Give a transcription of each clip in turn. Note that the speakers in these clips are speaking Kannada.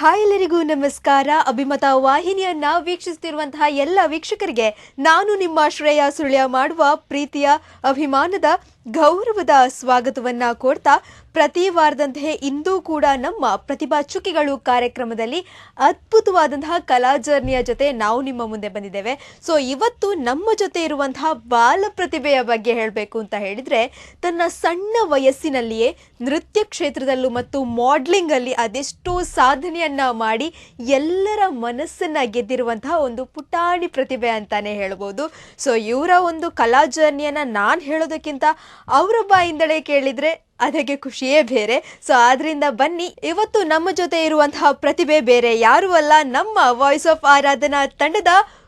ಹಾಯ್ ಎಲ್ಲರಿಗೂ, ನಮಸ್ಕಾರ. ಅಭಿಮತ ವಾಹಿನಿಯನ್ನ ವೀಕ್ಷಿಸುತ್ತಿರುವಂತಹ ಎಲ್ಲ ವೀಕ್ಷಕರಿಗೆ ನಾನು ನಿಮ್ಮ ಶ್ರೇಯ ಸುಳ್ಯ ಮಾಡುವ ಪ್ರೀತಿಯ ಅಭಿಮಾನದ ಗೌರವದ ಸ್ವಾಗತವನ್ನ ಕೋರ್ತಾ ಪ್ರತಿ ವಾರದಂತೆ ಇಂದು ಕೂಡ ನಮ್ಮ ಪ್ರತಿಭಾ ಚುಕ್ಕಿಗಳು ಕಾರ್ಯಕ್ರಮದಲ್ಲಿ ಅದ್ಭುತವಾದಂತಹ ಕಲಾ ಜರ್ನಿಯ ಜೊತೆ ನಾವು ನಿಮ್ಮ ಮುಂದೆ ಬಂದಿದ್ದೇವೆ. ಸೊ ಇವತ್ತು ನಮ್ಮ ಜೊತೆ ಇರುವಂತಹ ಬಾಲ ಪ್ರತಿಭೆಯ ಬಗ್ಗೆ ಹೇಳಬೇಕು ಅಂತ ಹೇಳಿದ್ರೆ, ತನ್ನ ಸಣ್ಣ ವಯಸ್ಸಿನಲ್ಲಿಯೇ ನೃತ್ಯ ಕ್ಷೇತ್ರದಲ್ಲೂ ಮತ್ತು ಮಾಡ್ಲಿಂಗ್ ಅಲ್ಲಿ ಅದೆಷ್ಟೋ ಸಾಧನೆಯನ್ನ ಮಾಡಿ ಎಲ್ಲರ ಮನಸ್ಸನ್ನ ಗೆದ್ದಿರುವಂತಹ ಒಂದು ಪುಟಾಣಿ ಪ್ರತಿಭೆ ಅಂತಾನೆ ಹೇಳ್ಬೋದು. ಸೊ ಇವರ ಒಂದು ಕಲಾ ಜರ್ನಿಯನ್ನ ನಾನು ಹೇಳೋದಕ್ಕಿಂತ ಅವರ ಬಾಯಿಂದಲೇ ಕೇಳಿದ್ರೆ ಅದಕ್ಕೆ ಖುಷಿಯೇ ಬೇರೆ. ಸೊ ಆದ್ರಿಂದ ಬನ್ನಿ ಇವತ್ತು ನಮ್ಮ ಜೊತೆ ಇರುವಂತಹ ಪ್ರತಿಭೆ ಬೇರೆ ಯಾರು ಅಲ್ಲ. ನಮ್ಮ ವಾಯ್ಸ್ ಆಫ್ ಆರಾಧನಾ ತಂಡದ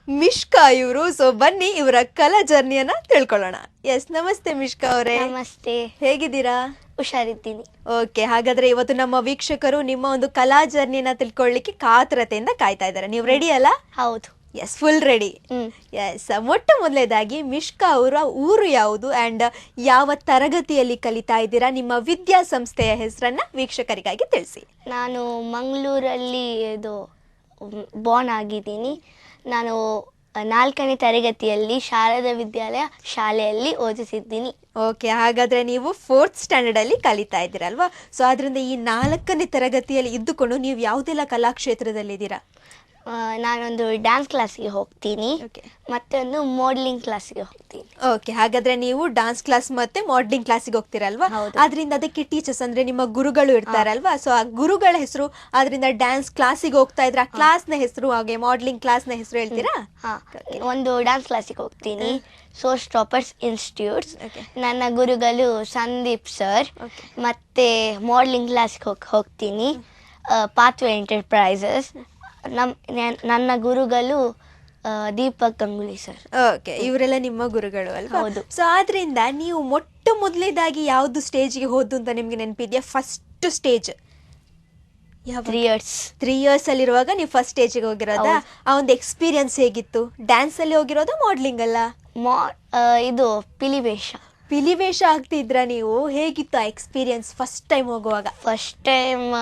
ಮಿಷ್ಕಾ ಇವರು. ಸೊ ಬನ್ನಿ ಇವರ ಕಲಾ ಜರ್ನಿಯನ್ನ ತಿಳ್ಕೊಳ್ಳೋಣ. ಎಸ್ ನಮಸ್ತೆ ಮಿಷ್ಕಾ ಅವರೇ. ನಮಸ್ತೆ. ಹೇಗಿದ್ದೀರಾ? ಹುಷಾರಿದ್ದೀನಿ. ಓಕೆ ಹಾಗಾದ್ರೆ ಇವತ್ತು ನಮ್ಮ ವೀಕ್ಷಕರು ನಿಮ್ಮ ಒಂದು ಕಲಾ ಜರ್ನಿಯನ್ನ ತಿಳ್ಕೊಳ್ಳಿಕ್ಕೆ ಕಾತರತೆಯಿಂದ ಕಾಯ್ತಾ ಇದ್ದಾರೆ. ನೀವು ರೆಡಿ ಅಲ್ಲ? ಹೌದು. ಎಸ್ ಫುಲ್ ರೆಡಿ ಎಸ್ ಮೊಟ್ಟ ಮೊದಲೇದಾಗಿ ಮಿಶ್ಕಾ ಅವರ ಊರು ಯಾವುದು ಅಂಡ್ ಯಾವ ತರಗತಿಯಲ್ಲಿ ಕಲಿತಾ ಇದ್ದೀರಾ? ನಿಮ್ಮ ವಿದ್ಯಾಸಂಸ್ಥೆಯ ಹೆಸರನ್ನ ವೀಕ್ಷಕರಿಗಾಗಿ ತಿಳಿಸಿ. ನಾನು ಮಂಗಳೂರಲ್ಲಿ ಇದು ಬಾರ್ನ್ ಆಗಿದ್ದೀನಿ. ನಾನು ನಾಲ್ಕನೇ ತರಗತಿಯಲ್ಲಿ ಶಾರದಾ ವಿದ್ಯಾಲಯ ಶಾಲೆಯಲ್ಲಿ ಓದಿಸಿದ್ದೀನಿ. ಓಕೆ ಹಾಗಾದರೆ ನೀವು ಫೋರ್ತ್ ಸ್ಟ್ಯಾಂಡರ್ಡಲ್ಲಿ ಕಲಿತಾ ಇದ್ದೀರಲ್ವಾ? ಸೊ ಅದರಿಂದ ಈ ನಾಲ್ಕನೇ ತರಗತಿಯಲ್ಲಿ ಇದ್ದುಕೊಂಡು ನೀವು ಯಾವುದೆಲ್ಲ ಕಲಾಕ್ಷೇತ್ರದಲ್ಲಿದ್ದೀರಾ? ನಾನೊಂದು ಡ್ಯಾನ್ಸ್ ಕ್ಲಾಸಿಗೆ ಹೋಗ್ತೀನಿ. ಮತ್ತೆ ಒಂದು ಮಾಡಲಿಂಗ್ ಕ್ಲಾಸಿಗೆ ಹೋಗ್ತೀನಿ. ಓಕೆ ಹಾಗಾದ್ರೆ ನೀವು ಡ್ಯಾನ್ಸ್ ಕ್ಲಾಸ್ ಮತ್ತೆ ಮಾಡ್ಲಿಂಗ್ ಕ್ಲಾಸಿಗೆ ಹೋಗ್ತೀರಲ್ವಾ? ಅದರಿಂದ ಅದಕ್ಕೆ ಟೀಚರ್ಸ್ ಅಂದ್ರೆ ನಿಮ್ಮ ಗುರುಗಳು ಇರ್ತಾರಲ್ವಾ? ಸೊ ಆ ಗುರುಗಳ ಹೆಸರು ಅದರಿಂದ ಡ್ಯಾನ್ಸ್ ಕ್ಲಾಸಿಗೆ ಹೋಗ್ತಾ ಇದ್ರೆ ಆ ಕ್ಲಾಸ್ನ ಹೆಸರು ಹಾಗೆ ಮಾಡ್ಲಿಂಗ್ ಕ್ಲಾಸ್ನ ಹೆಸರು ಹೇಳ್ತೀರಾ? ಒಂದು ಡ್ಯಾನ್ಸ್ ಕ್ಲಾಸಿಗೆ ಹೋಗ್ತೀನಿ. ಸೋ ಸ್ಟಾಪರ್ಸ್ ಇನ್ಸ್ಟಿಟ್ಯೂಟ್ಸ್ ನನ್ನ ಗುರುಗಳು ಸಂದೀಪ್ ಸರ್. ಮತ್ತೆ ಮಾಡಲಿಂಗ್ ಕ್ಲಾಸ್ಗೆ ಹೋಗಿ ಹೋಗ್ತೀನಿ. ಪಾತ್ವೆ ಎಂಟರ್ಪ್ರೈಸಸ್ ನಮ್ ನ- ನನ್ನ ಗುರುಗಳು ದೀಪಕ್ ಗಂಗೂಲಿ ಸರ್ ಓಕೆ ಇವರೆಲ್ಲ ನಿಮ್ಮ ಗುರುಗಳು ಅಲ್ವಾ? ಹೌದು. ಸೊ ಆದ್ರಿಂದ ನೀವು ಮೊಟ್ಟ ಮೊದಲೇದಾಗಿ ಯಾವ್ದು ಸ್ಟೇಜ್ಗೆ ಹೋದ್ದು ಅಂತ ನಿಮ್ಗೆ ನೆನಪಿದ್ಯಾ? First stage three years three years ಅಲ್ಲಿರುವಾಗ ನೀವು ಫಸ್ಟ್ ಸ್ಟೇಜ್ಗೆ ಹೋಗಿರೋದಾ? ಆ ಒಂದು ಎಕ್ಸ್ಪೀರಿಯನ್ಸ್ ಹೇಗಿತ್ತು? ಡ್ಯಾನ್ಸ್ ಅಲ್ಲಿ ಹೋಗಿರೋದಾ ಮಾಡ್ಲಿಂಗ್ ಅಲ್ಲ? ಮಾ ಇದು ಪಿಲಿವೇಷ. ಪಿಲಿವೇಷ ಆಗ್ತಿದ್ರ ನೀವು ಹೇಗಿತ್ತು ಆ ಎಕ್ಸ್ಪೀರಿಯನ್ಸ್ ಫಸ್ಟ್ ಟೈಮ್ ಹೋಗುವಾಗ? ಫಸ್ಟ್ ಟೈಮ್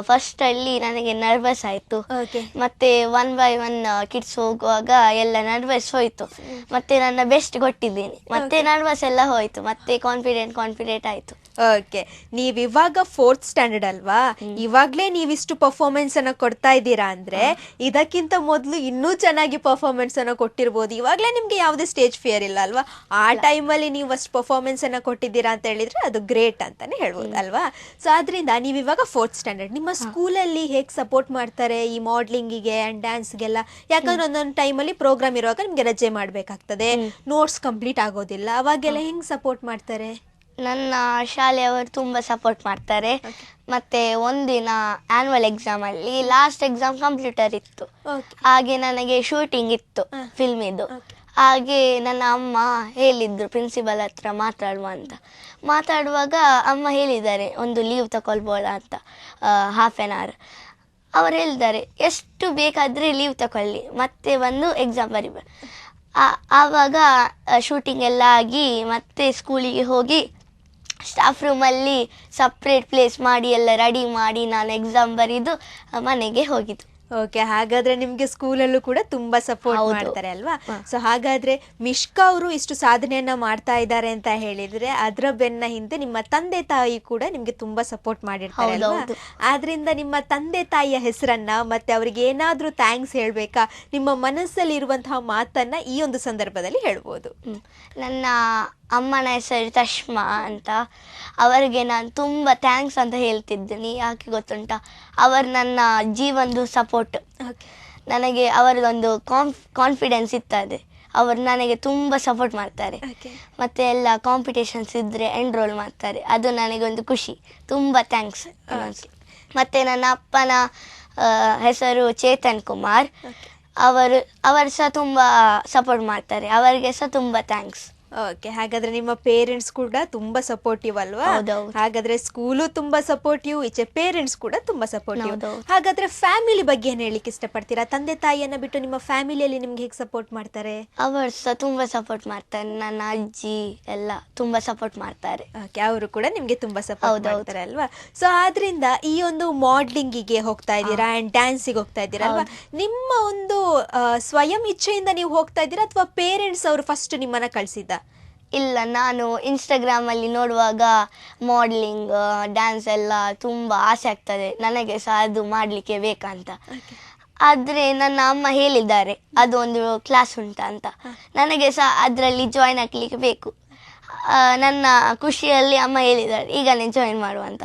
ಫಸ್ಟ್ ಅಲ್ಲಿ ನನಗೆ ನರ್ವಸ್ ಆಯ್ತು. ಓಕೆ ಮತ್ತೆ ಒನ್ ಬೈ ಒನ್ ಕಿಡ್ಸ್ ಹೋಗುವಾಗ ಎಲ್ಲ ನರ್ವಸ್ ಹೋಯ್ತು. ಮತ್ತೆ ನನ್ನ ಬೆಸ್ಟ್ ಕೊಟ್ಟಿದ್ದೀನಿ. ಮತ್ತೆ ನರ್ವಸ್ ಎಲ್ಲ ಹೋಯ್ತು. ಮತ್ತೆ ಕಾನ್ಫಿಡೆಂಟ್ ಕಾನ್ಫಿಡೆಂಟ್ ಆಯ್ತು. ಓಕೆ. ನೀವ್ ಇವಾಗ ಫೋರ್ತ್ ಸ್ಟ್ಯಾಂಡರ್ಡ್ ಅಲ್ವಾ? ಇವಾಗ್ಲೇ ನೀವಿಷ್ಟು ಪರ್ಫಾರ್ಮೆನ್ಸ್ ಅನ್ನ ಕೊಡ್ತಾ ಇದ್ದೀರಾ ಅಂದ್ರೆ ಇದಕ್ಕಿಂತ ಮೊದಲು ಇನ್ನೂ ಚೆನ್ನಾಗಿ ಪರ್ಫಾರ್ಮೆನ್ಸ್ ಅನ್ನ ಕೊಟ್ಟಿರ್ಬೋದು. ಇವಾಗ್ಲೇ ನಿಮ್ಗೆ ಯಾವುದೇ ಸ್ಟೇಜ್ ಫಿಯರ್ ಇಲ್ಲ ಅಲ್ವಾ? ಆ ಟೈಮಲ್ಲಿ ನೀವು ಅಷ್ಟು ಪರ್ಫಾರ್ಮೆನ್ಸ್ ಅನ್ನ ಕೊಟ್ಟಿದ್ದೀರಾ ಅಂತ ಹೇಳಿದ್ರೆ ಅದು ಗ್ರೇಟ್ ಅಂತಾನೆ ಹೇಳ್ಬೋದು ಅಲ್ವಾ? ಸೊ ಆದ್ರಿಂದ ನೀವು ಇವಾಗ ಫೋರ್ತ್ ಸ್ಟ್ಯಾಂಡರ್ಡ್ ನಿಮ್ಮ ಸ್ಕೂಲಲ್ಲಿ ಹೇಗೆ ಸಪೋರ್ಟ್ ಮಾಡ್ತಾರೆ ಈ ಮಾಡ್ಲಿಂಗಿಗೆ ಅಂಡ್ ಡ್ಯಾನ್ಸ್ಗೆಲ್ಲ ಯಾಕಂದ್ರೆ ಒಂದೊಂದು ಟೈಮಲ್ಲಿ ಪ್ರೋಗ್ರಾಮ್ ಇರುವಾಗ ನಿಮ್ಗೆ ರಜೆ ಮಾಡ್ಬೇಕಾಗ್ತದೆ. ನೋಟ್ಸ್ ಕಂಪ್ಲೀಟ್ ಆಗೋದಿಲ್ಲ. ಅವಾಗೆಲ್ಲ ಹೆಂಗ್ ಸಪೋರ್ಟ್ ಮಾಡ್ತಾರೆ? ನನ್ನ ಶಾಲೆಯವರು ತುಂಬ ಸಪೋರ್ಟ್ ಮಾಡ್ತಾರೆ. ಮತ್ತೆ ಒಂದಿನ ಆನ್ಯುವಲ್ ಎಕ್ಸಾಮ್ ಅಲ್ಲಿ ಲಾಸ್ಟ್ ಎಕ್ಸಾಮ್ ಕಂಪ್ಯೂಟರ್ ಇತ್ತು. ಹಾಗೆ ನನಗೆ ಶೂಟಿಂಗ್ ಇತ್ತು ಫಿಲ್ಮಿದು ಹಾಗೆ ನನ್ನ ಅಮ್ಮ ಹೇಳಿದ್ರು ಪ್ರಿನ್ಸಿಪಲ್ ಹತ್ರ ಮಾತಾಡುವ ಅಂತ. ಮಾತಾಡುವಾಗ ಅಮ್ಮ ಹೇಳಿದ್ದಾರೆ ಒಂದು ಲೀವ್ ತಗೊಳ್ಬೋದ ಅಂತ ಹಾಫ್ ಆನ್ ಅವರ್ ಅವ್ರು ಹೇಳಿದ್ದಾರೆ ಎಷ್ಟು ಬೇಕಾದರೆ ಲೀವ್ ತಗೊಳ್ಳಿ ಮತ್ತೆ ಬಂದು ಎಕ್ಸಾಮ್ ಬರಿಬಾರ್ದು ಆವಾಗ ಶೂಟಿಂಗ್ ಎಲ್ಲ ಆಗಿ ಮತ್ತೆ ಸ್ಕೂಲಿಗೆ ಹೋಗಿ ಸ್ಟಾಫ್ ರೂಮಲ್ಲಿ ಸಪ್ರೇಟ್ ಪ್ಲೇಸ್ ಮಾಡಿ ಎಲ್ಲ ರೆಡಿ ಮಾಡಿ ನಾನು ಎಕ್ಸಾಮ್ ಬರೆದು ಮನೆಗೆ ಹೋಗಿದ್ದು ಓಕೆ ಹಾಗಾದ್ರೆ ನಿಮ್ಗೆ ಸ್ಕೂಲಲ್ಲೂ ಕೂಡ ತುಂಬಾ ಸಪೋರ್ಟ್ ಹೌದು. ಮಾಡ್ತಾರೆ ಅಲ್ವಾ. ಸೊ ಹಾಗಾದ್ರೆ ಮಿಷ್ಕಾ ಅವರು ಇಷ್ಟು ಸಾಧನೆಯನ್ನ ಮಾಡ್ತಾ ಇದ್ದಾರೆ ಅಂತ ಹೇಳಿದ್ರೆ ಅದರ ಬೆನ್ನ ಹಿಂದೆ ನಿಮ್ಮ ತಂದೆ ತಾಯಿ ಕೂಡ ನಿಮ್ಗೆ ತುಂಬಾ ಸಪೋರ್ಟ್ ಮಾಡಿರ್ತಾರೆ ಹೌದು, ಅಲ್ವಾ ಹೌದು. ಆದ್ರಿಂದ ನಿಮ್ಮ ತಂದೆ ತಾಯಿಯ ಹೆಸರನ್ನ ಮತ್ತೆ ಅವ್ರಿಗೆ ಏನಾದ್ರೂ ಥ್ಯಾಂಕ್ಸ್ ಹೇಳ್ಬೇಕಾ ನಿಮ್ಮ ಮನಸ್ಸಲ್ಲಿ ಇರುವಂತಹ ಮಾತನ್ನ ಈ ಒಂದು ಸಂದರ್ಭದಲ್ಲಿ ಹೇಳ್ಬೋದು ಹ್ಮ್. ನನ್ನ ಅಮ್ಮನ ಹೆಸರು ತಶ್ಮಾ ಅಂತ. ಅವರಿಗೆ ನಾನು ತುಂಬ ಥ್ಯಾಂಕ್ಸ್ ಅಂತ ಹೇಳ್ತಿದ್ದೀನಿ. ಯಾಕೆ ಗೊತ್ತುಂಟ? ಅವರು ನನ್ನ ಜೀವನದು ಸಪೋರ್ಟ್ ನನಗೆ ಅವರದೊಂದು ಕಾನ್ಫ್ ಕಾನ್ಫಿಡೆನ್ಸ್ ಇತ್ತದೆ ಅವರು ನನಗೆ ತುಂಬ ಸಪೋರ್ಟ್ ಮಾಡ್ತಾರೆ. ಮತ್ತು ಎಲ್ಲ ಕಾಂಪಿಟೇಷನ್ಸ್ ಇದ್ದರೆ ಎನ್ರೋಲ್ ಮಾಡ್ತಾರೆ. ಅದು ನನಗೊಂದು ಖುಷಿ. ತುಂಬ ಥ್ಯಾಂಕ್ಸ್ ಮತ್ತು ನನ್ನ ಅಪ್ಪನ ಹೆಸರು ಚೇತನ್ ಕುಮಾರ್. ಅವರು ಅವರು ಸಹ ತುಂಬ ಸಪೋರ್ಟ್ ಮಾಡ್ತಾರೆ. ಅವರಿಗೆ ಸಹ ತುಂಬ ಥ್ಯಾಂಕ್ಸ್ ಓಕೆ ಹಾಗಾದ್ರೆ ನಿಮ್ಮ ಪೇರೆಂಟ್ಸ್ ಕೂಡ ತುಂಬಾ ಸಪೋರ್ಟಿವ್ ಅಲ್ವಾ? ಹೌದೌದು. ಹಾಗಾದ್ರೆ ಸ್ಕೂಲು ತುಂಬಾ ಸಪೋರ್ಟಿವ್ ಈಚೆ ಪೇರೆಂಟ್ಸ್ ಕೂಡ ತುಂಬಾ ಸಪೋರ್ಟಿವ್ ಹೌದೌದು. ಹಾಗಾದ್ರೆ ಫ್ಯಾಮಿಲಿ ಬಗ್ಗೆ ಏನ್ ಹೇಳಿಕ್ಕೆ ಇಷ್ಟಪಡ್ತೀರಾ? ತಂದೆ ತಾಯಿಯನ್ನ ಬಿಟ್ಟು ನಿಮ್ಮ ಫ್ಯಾಮಿಲಿಯಲ್ಲಿ ನಿಮ್ಗೆ ಹೇಗೆ ಸಪೋರ್ಟ್ ಮಾಡ್ತಾರೆ? ಅವರು ಸಹ ತುಂಬಾ ಸಪೋರ್ಟ್ ಮಾಡ್ತಾರೆ. ನನ್ನ ಅಜ್ಜಿ ಎಲ್ಲ ತುಂಬಾ ಸಪೋರ್ಟ್ ಮಾಡ್ತಾರೆ. ಓಕೆ ಅವರು ಕೂಡ ನಿಮ್ಗೆ ತುಂಬಾ ಸಪೋರ್ಟ್ ಹೌದೌದು. ಮಾಡ್ತಾರೆ ಅಲ್ವಾ? ಸೊ ಆದ್ರಿಂದ ಈ ಒಂದು ಮಾಡ್ಲಿಂಗಿಗೆ ಹೋಗ್ತಾ ಇದ್ದೀರಾ ಅಂಡ್ ಡ್ಯಾನ್ಸಿಗೆ ಹೋಗ್ತಾ ಇದ್ದೀರಾ ಅಲ್ವಾ? ನಿಮ್ಮ ಒಂದು ಆ, ಸ್ವಯಂ ಇಚ್ಛೆಯಿಂದ ನೀವು ಹೋಗ್ತಾ ಇದ್ದೀರಾ ಅಥವಾ ಪೇರೆಂಟ್ಸ್ ಅವರು ಫಸ್ಟ್ ನಿಮ್ಮನ್ನ ಕಳ್ಸಿದ್ದ? ಇಲ್ಲ ನಾನು ಇನ್ಸ್ಟಾಗ್ರಾಮಲ್ಲಿ ನೋಡುವಾಗ ಮಾಡಲಿಂಗ್ ಡ್ಯಾನ್ಸ್ ಎಲ್ಲ ತುಂಬ ಆಸೆ ಆಗ್ತದೆ. ನನಗೆ ಸಹ ಅದು ಮಾಡಲಿಕ್ಕೆ ಬೇಕಂತ. ಆದರೆ ನನ್ನ ಅಮ್ಮ ಹೇಳಿದ್ದಾರೆ ಅದು ಒಂದು ಕ್ಲಾಸ್ ಉಂಟಾ ಅಂತ ನನಗೆ ಸಹ ಅದರಲ್ಲಿ ಜಾಯ್ನ್ ಆಗಲಿಕ್ಕೆ ಬೇಕು. ನನ್ನ ಖುಷಿಯಲ್ಲಿ ಅಮ್ಮ ಹೇಳಿದ್ದಾರೆ. ನೀನು ಜಾಯಿನ್ ಮಾಡುವಂತ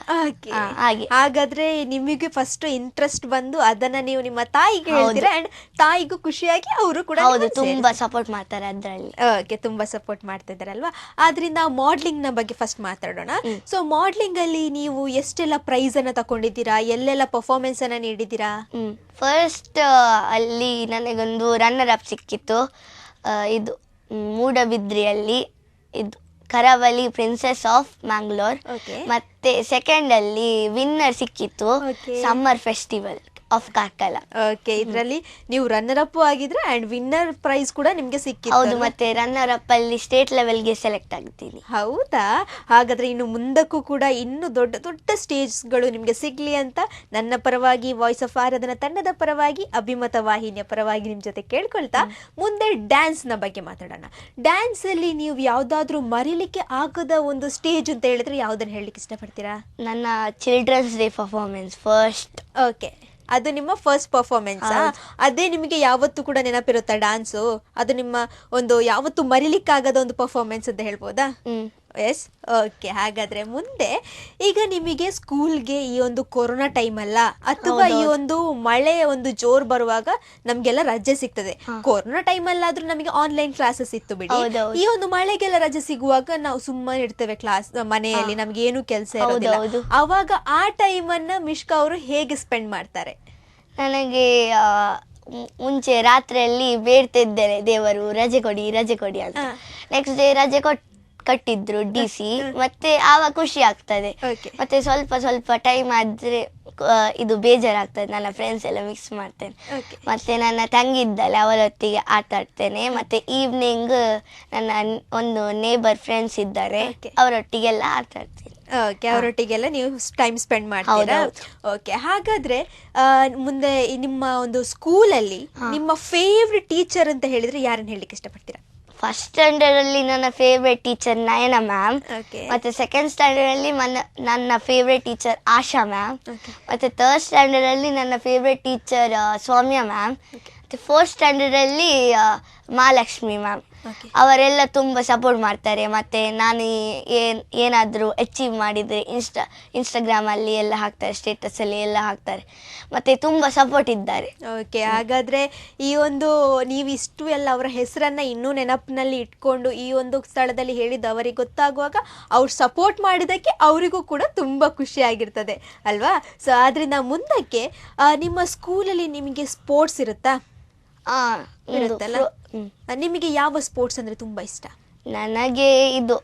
ಹಾಗೆ. ಹಾಗಾದ್ರೆ ನಿಮಗೆ ಫಸ್ಟ್ ಇಂಟ್ರೆಸ್ಟ್ ಬಂದು ಅದನ್ನ ನೀವು ನಿಮ್ಮ ತಾಯಿಗೆ ಹೇಳಿದ್ರೆ ಹೇಳ್ತೀರಾ? ಅಂಡ್ ತಾಯಿಗೂ ಖುಷಿಯಾಗಿ ಅವರು ಕೂಡ ಹೌದು ತುಂಬಾ ಸಪೋರ್ಟ್ ಮಾಡ್ತಾರೆ ಅದರಲ್ಲಿ. ಓಕೆ ತುಂಬಾ ಸಪೋರ್ಟ್ ಮಾಡ್ತಾ ಇದ್ದಾರಲ್ವಾ ಆದ್ರಿಂದ ಮಾಡ್ಲಿಂಗ್ನ ಬಗ್ಗೆ ಫಸ್ಟ್ ಮಾತಾಡೋಣ. ಸೊ ಮಾಡ್ಲಿಂಗ್ ಅಲ್ಲಿ ನೀವು ಎಷ್ಟೆಲ್ಲ ಪ್ರೈಸ್ ಅನ್ನ ತಕೊಂಡಿದ್ದೀರಾ? ಎಲ್ಲೆಲ್ಲ ಪರ್ಫಾರ್ಮೆನ್ಸ್ ಅನ್ನ ನೀಡಿದ್ದೀರಾ? ಫಸ್ಟ್ ಅಲ್ಲಿ ನನಗೊಂದು ರನ್ನರ್ ಅಪ್ ಸಿಕ್ಕಿತ್ತು. ಆ, ಇದು ಮ್, ಮೂಡಬಿದ್ರಿಯಲ್ಲಿ ಇದು. ಕರಾವಳಿ ಪ್ರಿನ್ಸೆಸ್ ಆಫ್ ಮ್ಯಾಂಗ್ಳೂರ್. ಮತ್ತೆ ಸೆಕೆಂಡ್ ಅಲ್ಲಿ ವಿನ್ನರ್ ಸಿಕ್ಕಿತ್ತು summer festival of Karkala okay ಇದರಲ್ಲಿ ನೀವು ರನ್ನರ್ ಅಪ್ ಆಗಿದ್ರೆ ಅಂಡ್ ವಿನ್ನರ್ ಪ್ರೈಸ್ ಕೂಡ ನಿಮಗೆ ಸಿಕ್ಕಿತ್ತು ಹೌದು? ಮತ್ತೆ ರನ್ನರ್ ಅಪ್ ಅಲ್ಲಿ ಸ್ಟೇಟ್ ಲೆವೆಲ್ಗೆ ಸೆಲೆಕ್ಟ್ ಆಗ್ತೀನಿ. ಹೌದಾ? ಹಾಗಾದ್ರೆ ಇನ್ನು ಮುಂದಕ್ಕೂ ಕೂಡ ಇನ್ನು ದೊಡ್ಡ ದೊಡ್ಡ ಸ್ಟೇಜ್ಗಳು ನಿಮಗೆ ಸಿಗ್ಲಿ ಅಂತ ನನ್ನ ಪರವಾಗಿ ವಾಯ್ಸ್ ಆಫ್ ಆರಾಧನ ತಂಡದ ಪರವಾಗಿ ಅಭಿಮತ ವಾಹಿನಿಯ ಪರವಾಗಿ ನಿಮ್ಮ ಜೊತೆ ಕೇಳ್ಕೊಳ್ತಾ ಮುಂದೆ ಡ್ಯಾನ್ಸ್ನ ಬಗ್ಗೆ ಮಾತಾಡೋಣ. ಡ್ಯಾನ್ಸ್ ಅಲ್ಲಿ ನೀವು ಯಾವ್ದಾದ್ರೂ ಮರಿಲಿಕ್ಕೆ ಆಗದ ಒಂದು ಸ್ಟೇಜ್ ಅಂತ ಹೇಳಿದ್ರೆ ಯಾವ್ದನ್ನ ಹೇಳಲಿಕ್ಕೆ ಇಷ್ಟಪಡ್ತೀರಾ? ನನ್ನ children's day performance first okay ಅದು ನಿಮ್ಮ ಫಸ್ಟ್ ಪರ್ಫಾರ್ಮೆನ್ಸ್. ಅದೇ ನಿಮಗೆ ಯಾವತ್ತೂ ಕೂಡ ನೆನಪಿರುತ್ತಾ ಡಾನ್ಸು ಅದು ನಿಮ್ಮ ಒಂದು ಯಾವತ್ತೂ ಮರಿಲಿಕ್ಕಾಗದ ಒಂದು ಪರ್ಫಾರ್ಮೆನ್ಸ್ ಅಂತ ಹೇಳ್ಬೋದಾ? ಎಸ್ ಓಕೆ ಹಾಗಾದ್ರೆ ಮುಂದೆ ಈಗ ನಿಮಗೆ ಸ್ಕೂಲ್ಗೆ ಈ ಒಂದು ಕೊರೋನಾ ಟೈಮ್ ಅಲ್ಲ ಅಥವಾ ಈ ಒಂದು ಮಳೆ ಒಂದು ಜೋರ್ ಬರುವಾಗ ನಮ್ಗೆಲ್ಲ ರಜೆ ಸಿಗ್ತದೆ. ಕೊರೋನಾ ಟೈಮ್ ಅಲ್ಲಾದ್ರೂ ನಮಗೆ ಆನ್ಲೈನ್ ಕ್ಲಾಸಸ್ ಇತ್ತು ಬಿಡಿ. ಈ ಒಂದು ಮಳೆಗೆಲ್ಲ ರಜೆ ಸಿಗುವಾಗ ನಾವು ಸುಮ್ಮನೆ ಇರ್ತೇವೆ ಕ್ಲಾಸ್ ಮನೆಯಲ್ಲಿ. ನಮ್ಗೆ ಏನು ಕೆಲಸ ಇರೋದಿಲ್ಲ. ಅವಾಗ ಆ ಟೈಮ್ ಅನ್ನ ಮಿಶ್ಕಾ ಅವರು ಹೇಗೆ ಸ್ಪೆಂಡ್ ಮಾಡ್ತಾರೆ? ನನಗೆ ಮುಂಚೆ ರಾತ್ರಿಯಲ್ಲಿ ಬೇಡ್ತಿದ್ದೇನೆ ದೇವರು ರಜೆ ಕೊಡಿ ರಜೆ ಕೊಡಿ ಅಂತ. ನೆಕ್ಸ್ಟ್ ಡೇ ರಜೆ ಕೊಟ್ ಕಟ್ಟಿದ್ರು ಡಿ ಸಿ ಮತ್ತೆ ಆವಾಗ ಖುಷಿ ಆಗ್ತದೆ. ಮತ್ತೆ ಸ್ವಲ್ಪ ಸ್ವಲ್ಪ ಟೈಮ್ ಆದ್ರೆ ಇದು ಬೇಜಾರಾಗ್ತದೆ. ನನ್ನ ಫ್ರೆಂಡ್ಸ್ ಎಲ್ಲ ಮಿಕ್ಸ್ ಮಾಡ್ತೇನೆ. ಮತ್ತೆ ನನ್ನ ತಂಗಿ ಇದ್ದಲ್ಲಿ ಅವರೊತ್ತಿಗೆ ಆಟ ಆಡ್ತೇನೆ. ಮತ್ತೆ ಈವ್ನಿಂಗ್ ನನ್ನ ಒಂದು ನೇಬರ್ ಫ್ರೆಂಡ್ಸ್ ಇದ್ದಾರೆ. ಅವರೊಟ್ಟಿಗೆಲ್ಲ ಆಟ ಆಡ್ತೀನಿ. ಓಕೆ ಅವರೊಟ್ಟಿಗೆಲ್ಲ ನೀವು ಟೈಮ್ ಸ್ಪೆಂಡ್ ಮಾಡ್ತೀರಾ? ಓಕೆ ಹಾಗಾದ್ರೆ ಮುಂದೆ ನಿಮ್ಮ ಒಂದು ಸ್ಕೂಲಲ್ಲಿ ನಿಮ್ಮ ಫೇವ್ರೆಟ್ ಟೀಚರ್ ಅಂತ ಹೇಳಿದ್ರೆ ಯಾರನ್ನ ಹೇಳಲಿಕ್ಕೆ ಇಷ್ಟಪಡ್ತೀರಾ? ಫಸ್ಟ್ ಸ್ಟ್ಯಾಂಡರ್ಡ್ ಅಲ್ಲಿ ನನ್ನ ಫೇವ್ರೆಟ್ ಟೀಚರ್ ನಯನ ಮ್ಯಾಮ್ ಮತ್ತೆ ಸೆಕೆಂಡ್ ಸ್ಟ್ಯಾಂಡರ್ಡ್ ಅಲ್ಲಿ ನನ್ನ ಫೇವ್ರೆಟ್ ಟೀಚರ್ ಆಶಾ ಮ್ಯಾಮ್. ಮತ್ತೆ ಥರ್ಡ್ ಸ್ಟ್ಯಾಂಡರ್ಡ್ ಅಲ್ಲಿ ನನ್ನ ಫೇವ್ರೆಟ್ ಟೀಚರ್ ಸೌಮ್ಯ ಮ್ಯಾಮ್ ಮತ್ತೆ ಫೋರ್ತ್ ಸ್ಟ್ಯಾಂಡರ್ಡ್ ಅಲ್ಲಿ ಮಹಾಲಕ್ಷ್ಮಿ ಮ್ಯಾಮ್. ಅವರೆಲ್ಲ ತುಂಬ ಸಪೋರ್ಟ್ ಮಾಡ್ತಾರೆ. ಮತ್ತೆ ನಾನು ಏನು ಏನಾದರೂ ಅಚೀವ್ ಮಾಡಿದರೆ ಇನ್ಸ್ಟಾ ಇನ್ಸ್ಟಾಗ್ರಾಮಲ್ಲಿ ಎಲ್ಲ ಹಾಕ್ತಾರೆ ಸ್ಟೇಟಸ್ ಅಲ್ಲಿ ಎಲ್ಲ ಹಾಕ್ತಾರೆ. ಮತ್ತೆ ತುಂಬ ಸಪೋರ್ಟ್ ಇದ್ದಾರೆ. ಓಕೆ ಹಾಗಾದ್ರೆ ಈ ಒಂದು ನೀವು ಇಷ್ಟು ಎಲ್ಲ ಅವರ ಹೆಸರನ್ನ ಇನ್ನೂ ನೆನಪಿನಲ್ಲಿ ಇಟ್ಕೊಂಡು ಈ ಒಂದು ಸ್ಥಳದಲ್ಲಿ ಹೇಳಿದ್ದು ಅವರಿಗೆ ಗೊತ್ತಾಗುವಾಗ ಅವ್ರು ಸಪೋರ್ಟ್ ಮಾಡಿದ್ದಕ್ಕೆ ಅವರಿಗೂ ಕೂಡ ತುಂಬ ಖುಷಿ ಆಗಿರ್ತದೆ ಅಲ್ವಾ? ಸೊ ಆದ್ರಿಂದ ಮುಂದಕ್ಕೆ ನಿಮ್ಮ ಸ್ಕೂಲಲ್ಲಿ ನಿಮಗೆ ಸ್ಪೋರ್ಟ್ಸ್ ಇರುತ್ತಾ? ಇರುತ್ತಲ್ಲ? ನಿಮಗೆ ಯಾವ ಸ್ಪೋರ್ಟ್ಸ್ ಅಂದ್ರೆ ತುಂಬಾ ಇಷ್ಟ? ನನಗೆ ಇದು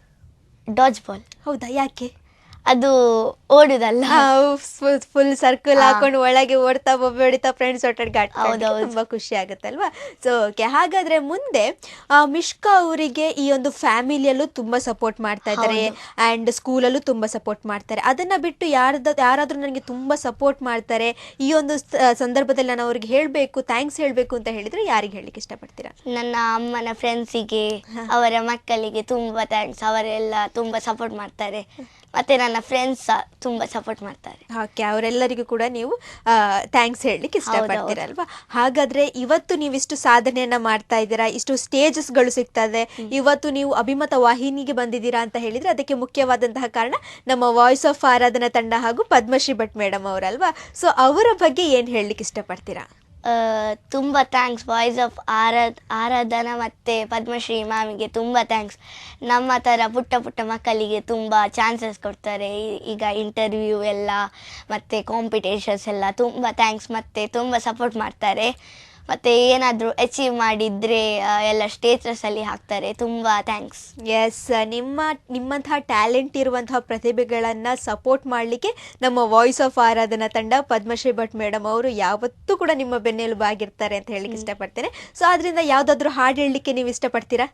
ಡಾಜ್ ಬಾಲ್ ಹೌದಾ ಯಾಕೆ? ಅದು ಓಡುದಲ್ಲ. ಫುಲ್ ಸರ್ಕಲ್ ಹಾಕೊಂಡು ಒಳಗೆ ಓಡ್ತಾ ಬೊಬ್ಬೆ ಹೊಡಿತಾ ಫ್ರೆಂಡ್ಸ್ ಒಟ್ಟಿಗೆ ಗಾಟ್ ಆಡ್ಲಿಕ್ಕೆ ಹೌದೌದು. ತುಂಬಾ ಖುಷಿ ಆಗುತ್ತಲ್ವಾ? ಸೊ ಓಕೆ ಹಾಗಾದ್ರೆ ಮುಂದೆ ಮಿಶ್ಕಾ ಮಿಷ್ಕಾ ಅವರಿಗೆ ಈ ಒಂದು ಫ್ಯಾಮಿಲಿಯಲ್ಲೂ ತುಂಬಾ ಸಪೋರ್ಟ್ ಮಾಡ್ತಾ ಇದ್ದಾರೆ. ಅಂಡ್ ಸ್ಕೂಲಲ್ಲೂ ತುಂಬಾ ಸಪೋರ್ಟ್ ಮಾಡ್ತಾರೆ. ಅದನ್ನ ಬಿಟ್ಟು ಯಾರ್ದ ಯಾರಾದ್ರೂ ನನಗೆ ತುಂಬಾ ಸಪೋರ್ಟ್ ಮಾಡ್ತಾರೆ ಈ ಒಂದು ಸಂದರ್ಭದಲ್ಲಿ ನಾನು ಅವ್ರಿಗೆ ಹೇಳಬೇಕು ಥ್ಯಾಂಕ್ಸ್ ಹೇಳಬೇಕು ಅಂತ ಹೇಳಿದ್ರೆ ಯಾರಿಗೆ ಹೇಳಲಿಕ್ಕೆ ಇಷ್ಟಪಡ್ತೀರಾ? ನನ್ನ ಅಮ್ಮನ ಫ್ರೆಂಡ್ಸಿಗೆ ಅವರ ಮಕ್ಕಳಿಗೆ ತುಂಬಾ ಥ್ಯಾಂಕ್ಸ್ ಅವರೆಲ್ಲ ತುಂಬಾ ಸಪೋರ್ಟ್ ಮಾಡ್ತಾರೆ. ಮತ್ತೆ ನನ್ನ ಫ್ರೆಂಡ್ಸ್ ತುಂಬಾ ತುಂಬ ಸಪೋರ್ಟ್ ಮಾಡ್ತಾರೆ. ಓಕೆ ಅವರೆಲ್ಲರಿಗೂ ಕೂಡ ನೀವು ಥ್ಯಾಂಕ್ಸ್ ಹೇಳಲಿಕ್ಕೆ ಇಷ್ಟಪಡ್ತೀರಲ್ವಾ? ಹಾಗಾದ್ರೆ ಇವತ್ತು ನೀವು ಇಷ್ಟು ಸಾಧನೆಯನ್ನ ಮಾಡ್ತಾ ಇದ್ದೀರಾ? ಇಷ್ಟು ಸ್ಟೇಜಸ್ಗಳು ಸಿಗ್ತಾ ಇದೆ ಇವತ್ತು ನೀವು ಅಭಿಮತ ವಾಹಿನಿಗೆ ಬಂದಿದ್ದೀರಾ ಅಂತ ಹೇಳಿದ್ರೆ ಅದಕ್ಕೆ ಮುಖ್ಯವಾದಂತಹ ಕಾರಣ ನಮ್ಮ ವಾಯ್ಸ್ ಆಫ್ ಆರಾಧನಾ ತಂಡ ಹಾಗೂ ಪದ್ಮಶ್ರೀ ಭಟ್ ಮೇಡಮ್ ಅವರಲ್ವಾ? ಸೊ ಅವರ ಬಗ್ಗೆ ಏನ್ ಹೇಳಲಿಕ್ಕೆ ಇಷ್ಟಪಡ್ತೀರಾ? ತುಂಬ thanks voice of Aradha Aradhana ಮತ್ತು ಪದ್ಮಶ್ರೀ ಮ್ಯಾಮಿಗೆ ತುಂಬ ಥ್ಯಾಂಕ್ಸ್ ನಮ್ಮ ಥರ ಪುಟ್ಟ ಪುಟ್ಟ ಮಕ್ಕಳಿಗೆ ತುಂಬ ಚಾನ್ಸಸ್ ಕೊಡ್ತಾರೆ. ಈಗ ಇಂಟರ್ವ್ಯೂ ಎಲ್ಲ, ಮತ್ತು ಕಾಂಪಿಟೇಷನ್ಸ್ ಎಲ್ಲ ತುಂಬ ಥ್ಯಾಂಕ್ಸ್ ಮತ್ತು ತುಂಬ ಸಪೋರ್ಟ್ ಮಾಡ್ತಾರೆ. ಮತ್ತು ಏನಾದರೂ ಅಚೀವ್ ಮಾಡಿದರೆ ಎಲ್ಲ ಸ್ಟೇಟಸಲ್ಲಿ ಹಾಕ್ತಾರೆ. ತುಂಬ ಥ್ಯಾಂಕ್ಸ್ ಎಸ್ ನಿಮ್ಮ ನಿಮ್ಮಂತಹ ಟ್ಯಾಲೆಂಟ್ ಇರುವಂತಹ ಪ್ರತಿಭೆಗಳನ್ನು ಸಪೋರ್ಟ್ ಮಾಡಲಿಕ್ಕೆ ನಮ್ಮ ವಾಯ್ಸ್ ಆಫ್ ಆರಾಧನಾ ತಂಡ ಪದ್ಮಶ್ರೀ ಭಟ್ ಮೇಡಮ್ ಅವರು ಯಾವತ್ತೂ ಕೂಡ ನಿಮ್ಮ ಬೆನ್ನೆಲುಬಾಗಿರ್ತಾರೆ ಅಂತ ಹೇಳಲಿಕ್ಕೆ ಇಷ್ಟಪಡ್ತೇನೆ. ಸೊ ಅದರಿಂದ ಯಾವುದಾದ್ರೂ ಹಾಡು ಹೇಳಲಿಕ್ಕೆ ನೀವು ಇಷ್ಟಪಡ್ತೀರಾ?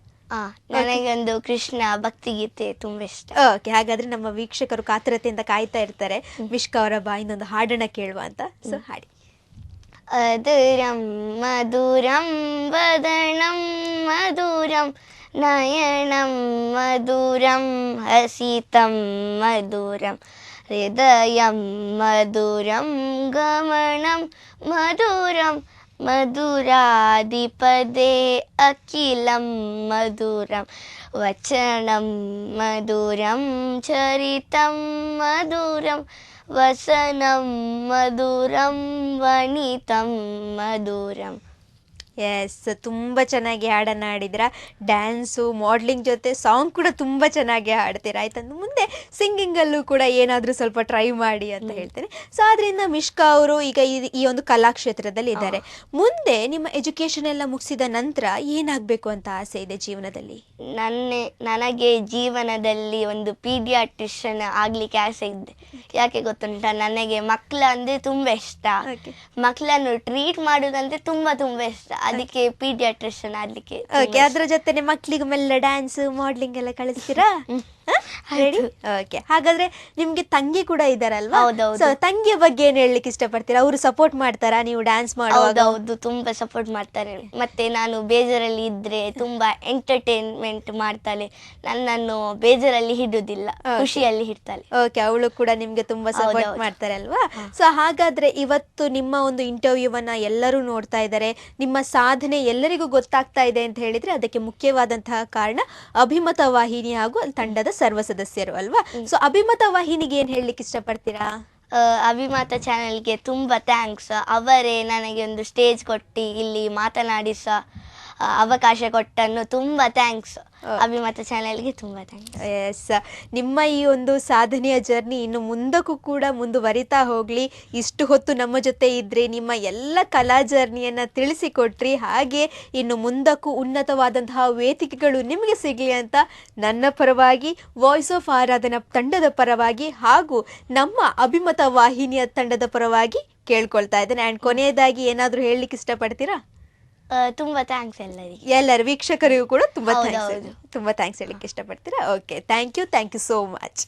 ನನಗೊಂದು ಕೃಷ್ಣ ಭಕ್ತಿಗೀತೆ ತುಂಬ ಇಷ್ಟ. ಓಕೆ ಹಾಗಾದ್ರೆ ನಮ್ಮ ವೀಕ್ಷಕರು ಕಾತರತೆಯಿಂದ ಕಾಯ್ತಾ ಇರ್ತಾರೆ. ವಿಷ್ಕ ಅವರ ಇನ್ನೊಂದು ಹಾಡನ್ನ ಕೇಳುವ ಅಂತ. ಸೊ ಹಾಡಿ. മധുരം മധുരം വദനം മധുരം നയണം മധുരം ഹസിതം മധുരം ഹൃദയം മധുരം ഗമനം മധുരം മധുരാധിപദേ അഖിലം മധുരം വചനം മധുരം ചരിതം മധുരം वसनं मधुरं वणितं मधुरम्। ಎಸ್ ತುಂಬ ಚೆನ್ನಾಗಿ ಹಾಡನ್ನು ಹಾಡಿದ್ರ ಡ್ಯಾನ್ಸು ಮಾಡ್ಲಿಂಗ್ ಜೊತೆ ಸಾಂಗ್ ಕೂಡ ತುಂಬ ಚೆನ್ನಾಗಿ ಹಾಡ್ತೀರ. ಆಯ್ತಾ? ಮುಂದೆ ಸಿಂಗಿಂಗಲ್ಲೂ ಕೂಡ ಏನಾದರೂ ಸ್ವಲ್ಪ ಟ್ರೈ ಮಾಡಿ ಅಂತ ಹೇಳ್ತೇನೆ. ಸೊ ಅದರಿಂದ ಮಿಷ್ಕಾ ಅವರು ಈಗ ಈ- ಈ ಒಂದು ಕಲಾಕ್ಷೇತ್ರದಲ್ಲಿ ಇದ್ದಾರೆ. ಮುಂದೆ ನಿಮ್ಮ ಎಜುಕೇಶನ್ ಎಲ್ಲ ಮುಗಿಸಿದ ನಂತರ ಏನಾಗಬೇಕು ಅಂತ ಆಸೆ ಇದೆ ಜೀವನದಲ್ಲಿ? ನನ್ನ ನನಗೆ ಜೀವನದಲ್ಲಿ ಒಂದು ಪೀಡಿಯಾಟ್ರಿಷನ್ ಆಗ್ಲಿಕ್ಕೆ ಆಸೆ ಇದೆ ಯಾಕೆ ಗೊತ್ತುಂಟ? ನನಗೆ ಮಕ್ಕಳ ಅಂದ್ರೆ ತುಂಬಾ ಇಷ್ಟ. ಮಕ್ಕಳನ್ನು ಟ್ರೀಟ್ ಮಾಡೋದಂದ್ರೆ ತುಂಬಾ ತುಂಬಾ ಇಷ್ಟ. ಅದಕ್ಕೆ ಪೀಡಿಯಾಟ್ರಿಷನ್ ಆಗ್ಲಿಕ್ಕೆ ಓಕೆ ಅದ್ರ ಜೊತೆನೆ ಮಕ್ಕಳಿಗೆ ಮೆಲ್ಲ ಡ್ಯಾನ್ಸ್ ಮಾಡ್ಲಿಂಗ್ ಎಲ್ಲ ಕಳಿಸ್ತೀರಾ? ಓಕೆ ಹಾಗಾದ್ರೆ ನಿಮ್ಗೆ ತಂಗಿ ಕೂಡ ಇದಾರಲ್ವಾ. ಸೊ ತಂಗಿಯ ಬಗ್ಗೆ ಏನ್ ಹೇಳಲಿಕ್ಕೆ ಇಷ್ಟಪಡ್ತೀರಾ? ಅವರು ಸಪೋರ್ಟ್ ಮಾಡ್ತಾರಾ? ನೀವು ಡ್ಯಾನ್ಸ್ ಹೌದು ತುಂಬಾ ಸಪೋರ್ಟ್ ಮಾಡ್ತಾರೆ. ಮತ್ತೆ ನಾನು ಬೇಜಾರಲ್ಲಿ ಇದ್ರೆ ತುಂಬಾ ಎಂಟರ್ಟೈನ್ಮೆಂಟ್ ಮಾಡ್ತಾಳೆ. ನನ್ನನ್ನು ಬೇಜಾರಲ್ಲಿ ಹಿಡುದಿಲ್ಲ ಖುಷಿಯಲ್ಲಿ ಹಿಡ್ತಾಳೆ. ಓಕೆ ಅವಳು ಕೂಡ ನಿಮ್ಗೆ ತುಂಬಾ ಸಪೋರ್ಟ್ ಮಾಡ್ತಾರೆ ಅಲ್ವಾ ಸೊ ಹಾಗಾದ್ರೆ ಇವತ್ತು ನಿಮ್ಮ ಒಂದು ಇಂಟರ್ವ್ಯೂವನ್ನ ಎಲ್ಲರೂ ನೋಡ್ತಾ ಇದ್ದಾರೆ ನಿಮ್ಮ ಸಾಧನೆ ಎಲ್ಲರಿಗೂ ಗೊತ್ತಾಗ್ತಾ ಇದೆ ಅಂತ ಹೇಳಿದ್ರೆ ಅದಕ್ಕೆ ಮುಖ್ಯವಾದಂತಹ ಕಾರಣ ಅಭಿಮತ ವಾಹಿನಿ ಹಾಗೂ ತಂಡದ ಸರ್ವ ಸದಸ್ಯರು ಅಲ್ವಾ? ಸೊ ಅಭಿಮತ ವಾಹಿನಿಗೆ ಏನ್ ಹೇಳಲಿಕ್ಕೆ ಇಷ್ಟಪಡ್ತೀರಾ? ಅಭಿಮತ ಚಾನೆಲ್ಗೆ ತುಂಬ ಥ್ಯಾಂಕ್ಸ್ ಅವರೇ ನನಗೆ ಒಂದು ಸ್ಟೇಜ್ ಕೊಟ್ಟು ಇಲ್ಲಿ ಮಾತನಾಡಿಸ ಅವಕಾಶ ಕೊಟ್ಟನ್ನು ತುಂಬ ಥ್ಯಾಂಕ್ಸ್ ಅಭಿಮತ ಚಾನೆಲ್ಗೆ ತುಂಬ ಥ್ಯಾಂಕ್ಸ್ ಎಸ್ ನಿಮ್ಮ ಈ ಒಂದು ಸಾಧನೆಯ ಜರ್ನಿ ಇನ್ನು ಮುಂದಕ್ಕೂ ಕೂಡ ಮುಂದುವರಿತಾ ಹೋಗಲಿ. ಇಷ್ಟು ಹೊತ್ತು ನಮ್ಮ ಜೊತೆ ಇದ್ರಿ ನಿಮ್ಮ ಎಲ್ಲ ಕಲಾ ಜರ್ನಿಯನ್ನು ತಿಳಿಸಿಕೊಟ್ರಿ. ಹಾಗೆ ಇನ್ನು ಮುಂದಕ್ಕೂ ಉನ್ನತವಾದಂತಹ ವೇದಿಕೆಗಳು ನಿಮಗೆ ಸಿಗಲಿ ಅಂತ ನನ್ನ ಪರವಾಗಿ ವಾಯ್ಸ್ ಆಫ್ ಆರಾಧನಾ ತಂಡದ ಪರವಾಗಿ ಹಾಗೂ ನಮ್ಮ ಅಭಿಮತ ವಾಹಿನಿಯ ತಂಡದ ಪರವಾಗಿ ಕೇಳ್ಕೊಳ್ತಾ ಇದ್ದೇನೆ. ಆ್ಯಂಡ್ ಕೊನೆಯದಾಗಿ ಏನಾದರೂ ಹೇಳಲಿಕ್ಕೆ ಇಷ್ಟಪಡ್ತೀರಾ? ತುಂಬ ಥ್ಯಾಂಕ್ಸ್ ಎಲ್ಲರಿಗೆ. ಎಲ್ಲರ ವೀಕ್ಷಕರಿಗೂ ಕೂಡ ತುಂಬಾ ಥ್ಯಾಂಕ್ಸ್. ತುಂಬಾ ಥ್ಯಾಂಕ್ಸ್ ಹೇಳಲಿಕ್ಕೆ ಇಷ್ಟಪಡ್ತೀರಾ? Okay thank you thank you so much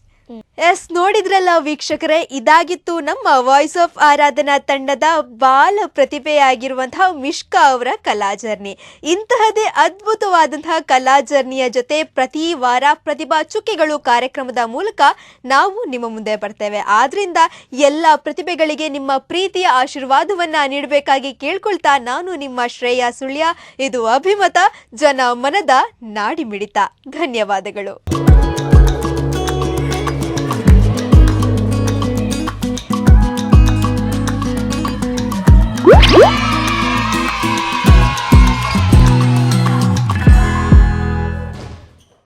yes, ನೋಡಿದ್ರಲ್ಲ ವೀಕ್ಷಕರೇ, ಇದಾಗಿತ್ತು ನಮ್ಮ ವಾಯ್ಸ್ ಆಫ್ ಆರಾಧನಾ ತಂಡದ ಬಾಲ ಪ್ರತಿಭೆಯಾಗಿರುವಂತಹ ಮಿಷ್ಕಾ ಅವರ ಕಲಾ ಜರ್ನಿ. ಇಂತಹದೇ ಅದ್ಭುತವಾದಂತಹ ಕಲಾ ಜರ್ನಿಯ ಜೊತೆ ಪ್ರತಿ ವಾರ ಪ್ರತಿಭಾ ಚುಕ್ಕಿಗಳು ಕಾರ್ಯಕ್ರಮದ ಮೂಲಕ ನಾವು ನಿಮ್ಮ ಮುಂದೆ ಬರ್ತೇವೆ. ಆದ್ರಿಂದ ಎಲ್ಲ ಪ್ರತಿಭೆಗಳಿಗೆ ನಿಮ್ಮ ಪ್ರೀತಿಯ ಆಶೀರ್ವಾದವನ್ನ ನೀಡಬೇಕಾಗಿ ಕೇಳ್ಕೊಳ್ತಾ ನಾನು ನಿಮ್ಮ ಶ್ರೇಯ ಸುಳ್ಯ. ಇದು ಅಭಿಮತ, ಜನ ಮನದ ನಾಡಿಮಿಡಿತ. ಧನ್ಯವಾದಗಳು. Woo!